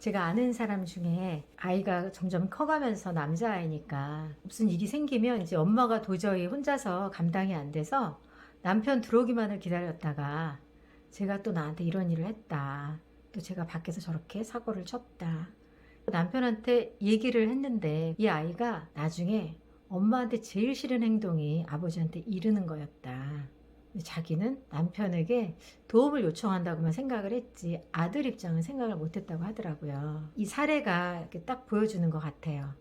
제가 아는 사람 중에 아이가 점점 커가면서 남자아이니까 무슨 일이 생기면 이제 엄마가 도저히 혼자서 감당이 안 돼서 남편 들어오기만을 기다렸다가 제가 또 나한테 이런 일을 했다. 또 제가 밖에서 저렇게 사고를 쳤다. 남편한테 얘기를 했는데 이 아이가 나중에 엄마한테 제일 싫은 행동이 아버지한테 이르는 거였다. 자기는 남편에게 도움을 요청한다고만 생각을 했지 아들 입장은 생각을 못했다고 하더라고요. 이 사례가 이렇게 딱 보여주는 것 같아요.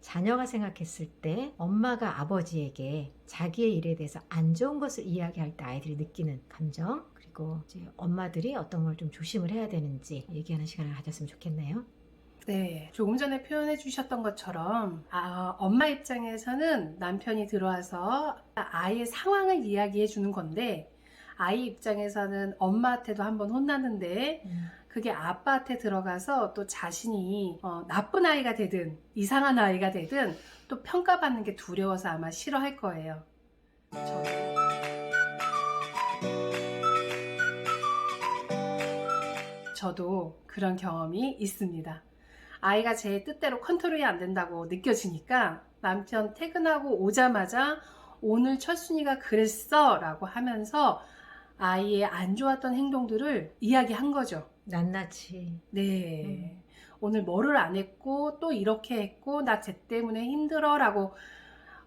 자녀가 생각했을 때 엄마가 아버지에게 자기의 일에 대해서 안 좋은 것을 이야기할 때 아이들이 느끼는 감정 그리고 이제 엄마들이 어떤 걸 좀 조심을 해야 되는지 얘기하는 시간을 가졌으면 좋겠네요. 네, 조금 전에 표현해 주셨던 것처럼 아, 엄마 입장에서는 남편이 들어와서 아이의 상황을 이야기해 주는 건데 아이 입장에서는 엄마한테도 한번 혼났는데 그게 아빠한테 들어가서 또 자신이 어, 나쁜 아이가 되든 이상한 아이가 되든 또 평가받는 게 두려워서 아마 싫어할 거예요. 저도 저도 그런 경험이 있습니다. 아이가 제 뜻대로 컨트롤이 안 된다고 느껴지니까 남편 퇴근하고 오자마자 오늘 철순이가 그랬어 라고 하면서 아이의 안 좋았던 행동들을 이야기한 거죠. 낱낱이 네. 오늘 뭐를 안 했고 또 이렇게 했고 나 쟤 때문에 힘들어 라고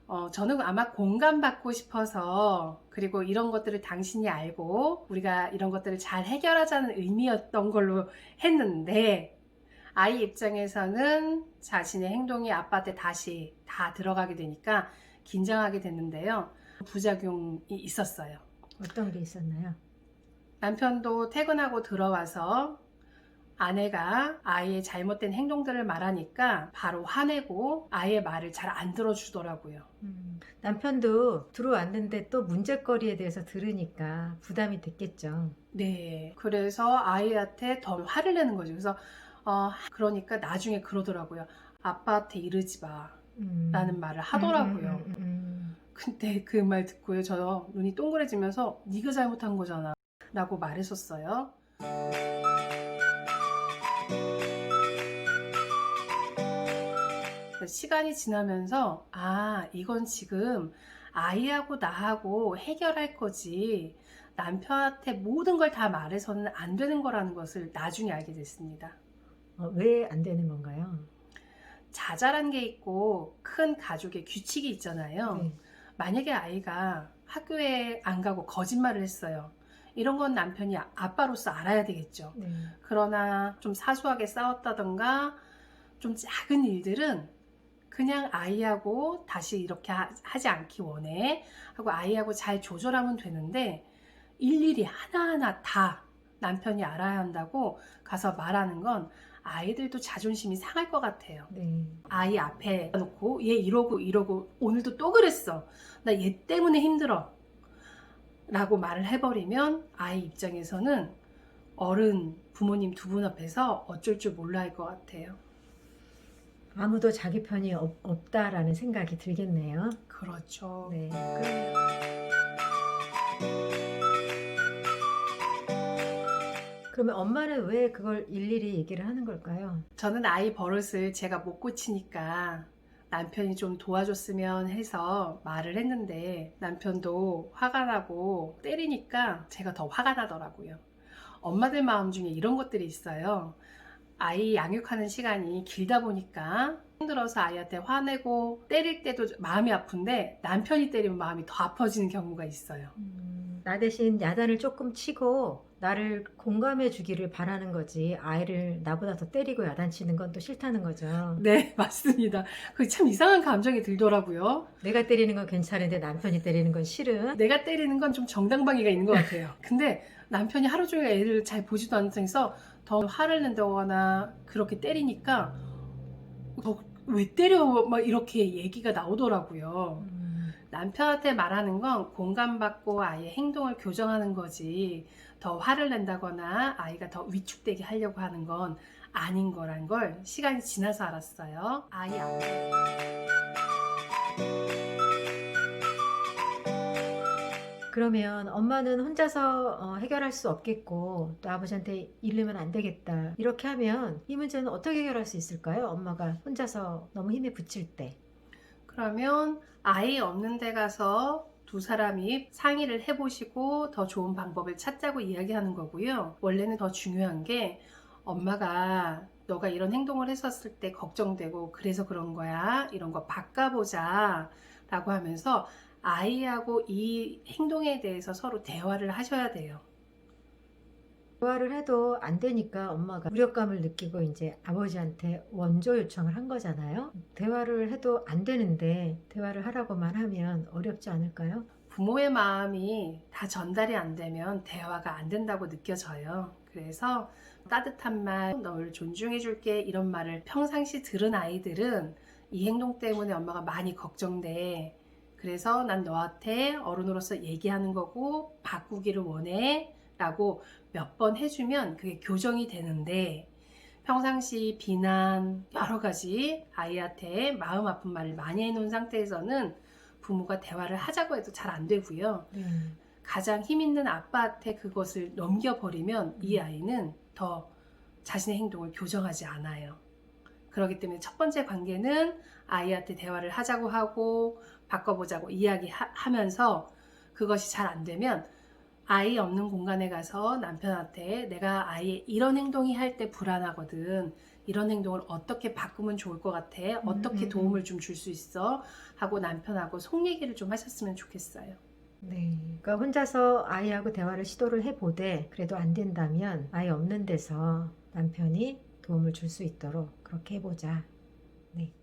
어, 저는 아마 공감받고 싶어서 그리고 이런 것들을 당신이 알고 우리가 이런 것들을 잘 해결하자는 의미였던 걸로 했는데 아이 입장에서는 자신의 행동이 아빠한테 다시 다 들어가게 되니까 긴장하게 됐는데요. 부작용이 있었어요. 어떤 게 있었나요? 남편도 퇴근하고 들어와서 아내가 아이의 잘못된 행동들을 말하니까 바로 화내고 아이의 말을 잘 안 들어주더라고요. 음, 남편도 들어왔는데 또 문제거리에 대해서 들으니까 부담이 됐겠죠. 네. 그래서 아이한테 더 화를 내는 거죠. 그래서, 어, 그러니까 나중에 그러더라고요. 아빠한테 이러지 마. 음. 라는 말을 하더라고요. 음, 음, 음, 근데 그 말 듣고요. 저 눈이 동그래지면서 네가 잘못한 거잖아. 라고 말했었어요. 시간이 지나면서 아 이건 지금 아이하고 나하고 해결할 거지 남편한테 모든 걸 다 말해서는 안 되는 거라는 것을 나중에 알게 됐습니다. 음. 어, 왜안 되는 건가요? 자잘한 게 있고 큰 가족의 규칙이 있잖아요. 네. 만약에 아이가 학교에 안 가고 거짓말을 했어요. 이런 건 남편이 아- 아빠로서 알아야 되겠죠. 네. 그러나 좀 사소하게 싸웠다던가 좀 작은 일들은 그냥 아이하고 다시 이렇게 하, 지 않기 원해 하고 아이하고 잘 조절하면 되는데 일일이 하나하나 다 남편이 알아야 한다고 가서 말하는 건 아이들도 자존심이 상할 것 같아요. 네. 아이 앞에 놓고 얘 이러고 이러고 오늘도 또 그랬어. 나 얘 때문에 힘들어. 라고 말을 해버리면 아이 입장에서는 어른 부모님 두 분 앞에서 어쩔 줄 몰라 할 것 같아요. 아무도 자기 편이 없, 없다라는 생각이 들겠네요. 그렇죠. 네. 그 러면 엄마는 왜 그걸 일일이 얘기를 하는 걸까요? 저는 아이 버릇을 제가 못 고치니까 남편이 좀 도와줬으면 해서 말을 했는데 남편도 화가 나고 때리니까 제가 더 화가 나더라고요. 엄마들 마음 중에 이런 것들이 있어요. 아이 양육하는 시간이 길다 보니까 힘들어서 아이한테 화내고 때릴 때도 마음이 아픈데 남편이 때리면 마음이 더 아파지는 경우가 있어요. 음, 나 대신 야단을 조금 치고 나를 공감해 주기를 바라는 거지 아이를 나보다 더 때리고 야단치는 건 또 싫다는 거죠. 네, 맞습니다. 그 참 이상한 감정이 들더라고요. 내가 때리는 건 괜찮은데 남편이 때리는 건 싫은. 내가 때리는 건 좀 정당방위가 있는 것 같아요. 근데 남편이 하루 종일 애를 잘 보지도 않는 상태에서 더 화를 낸다거나 그렇게 때리니까 너왜 때려? 막 이렇게 얘기가 나오더라고요. 음, 남편한테 말하는 건 공감받고 아이의 행동을 교정하는 거지 더 화를 낸다거나 아이가 더 위축되게 하려고 하는 건 아닌 거란 걸 시간이 지나서 알았어요. 아이 그러면 엄마는 혼자서 어, 해결할 수 없겠고 또 아버지한테 일르면 안 되겠다. 이렇게 하면 이 문제는 어떻게 해결할 수 있을까요? 엄마가 혼자서 너무 힘에 부칠 때. 그러면 아이 없는 데 가서 두 사람이 상의를 해보시고 더 좋은 방법을 찾자고 이야기하는 거고요. 원래는 더 중요한 게 엄마가 너가 이런 행동을 했었을 때 걱정되고 그래서 그런 거야. 이런 거 바꿔보자. 라고 하면서 아이하고 이 행동에 대해서 서로 대화를 하셔야 돼요. 대화를 해도 안 되니까 엄마가 무력감을 느끼고 이제 아버지한테 원조 요청을 한 거잖아요. 대화를 해도 안 되는데 대화를 하라고만 하면 어렵지 않을까요? 부모의 마음이 다 전달이 안 되면 대화가 안 된다고 느껴져요. 그래서 따뜻한 말, 널 존중해 줄게 이런 말을 평상시 들은 아이들은 이 행동 때문에 엄마가 많이 걱정돼. 그래서 난 너한테 어른으로서 얘기하는 거고 바꾸기를 원해. 라고 몇 번 해주면 그게 교정이 되는데 평상시 비난 여러 가지 아이한테 마음 아픈 말을 많이 해놓은 상태에서는 부모가 대화를 하자고 해도 잘 안 되고요. 네. 가장 힘 있는 아빠한테 그것을 넘겨버리면 이 아이는 더 자신의 행동을 교정하지 않아요. 그렇기 때문에 첫 번째 관계는 아이한테 대화를 하자고 하고 바꿔보자고 이야기하면서 그것이 잘 안 되면 아이 없는 공간에 가서 남편한테 내가 아이 이런 행동이 할 때 불안하거든. 이런 행동을 어떻게 바꾸면 좋을 것 같아? 어떻게 음, 음, 도움을 좀 줄 수 있어? 하고 남편하고 속 얘기를 좀 하셨으면 좋겠어요. 네. 그러니까 혼자서 아이하고 대화를 시도를 해보되 그래도 안 된다면 아이 없는 데서 남편이 도움을 줄 수 있도록 그렇게 해보자. 네.